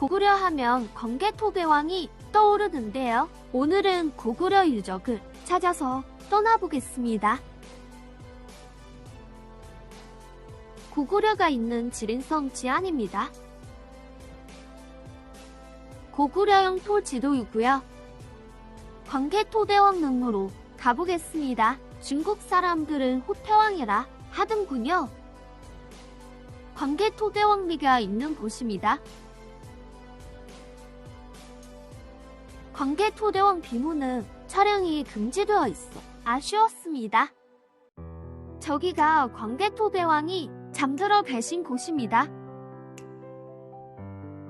고구려 하면 광개토대왕이 떠오르는데요. 오늘은 고구려 유적을 찾아서 떠나보겠습니다. 고구려가 있는 지린성 지안입니다. 고구려형 토지도이고요. 광개토대왕 능으로 가보겠습니다. 중국 사람들은 호태왕이라 하던군요. 광개토대왕리가 있는 곳입니다. 광개토대왕 비무는 촬영이 금지되어 있어 아쉬웠습니다. 저기가 광개토대왕이 잠들어 계신 곳입니다.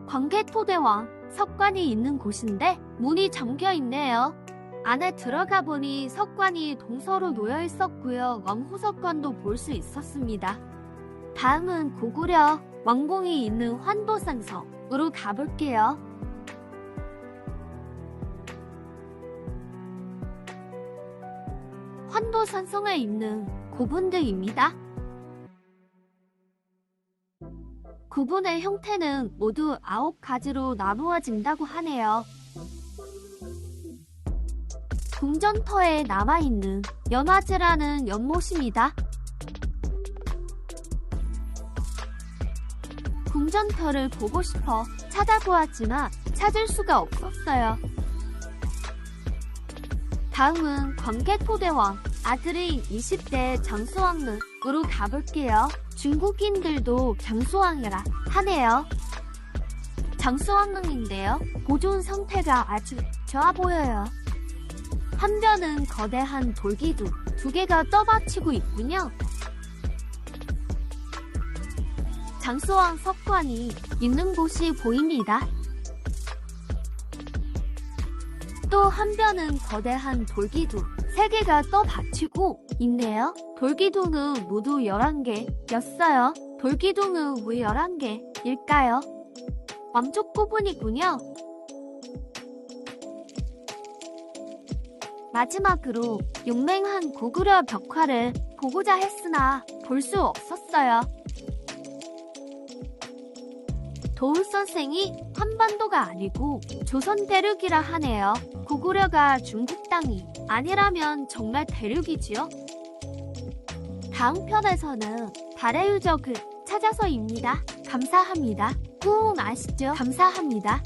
광개토대왕 석관이 있는 곳인데 문이 잠겨 있네요. 안에 들어가 보니 석관이 동서로 놓여 있었고요. 왕후석관도 볼 수 있었습니다. 다음은 고구려 왕궁이 있는 환도산성으로 가볼게요. 환도산성에 있는 고분들입니다. 구분의 형태는 모두 아홉 가지로 나누어진다고 하네요. 궁전터에 남아있는 연화제라는 연못입니다. 궁전터를 보고 싶어 찾아보았지만 찾을 수가 없었어요. 다음은 광개토대왕 아들인 20대 장수왕릉으로 가볼게요. 중국인들도 장수왕이라 하네요. 장수왕릉인데요. 보존 상태가 아주 좋아 보여요. 한 변은 거대한 돌기둥 두 개가 떠받치고 있군요. 장수왕 석관이 있는 곳이 보입니다. 또한 변은 거대한 돌기둥 세 개가 떠받치고 있네요. 돌기둥은 모두 11개였어요. 돌기둥은 왜 11개일까요? 왕족 구분이군요. 마지막으로 용맹한 고구려 벽화를 보고자 했으나 볼 수 없었어요. 도울 선생이 한반도가 아니고 조선 대륙이라 하네요. 고구려가 중국 땅이 아니라면 정말 대륙이지요. 다음 편에서는 달의 유적을 찾아서입니다. 감사합니다. 꾹 아시죠? 감사합니다.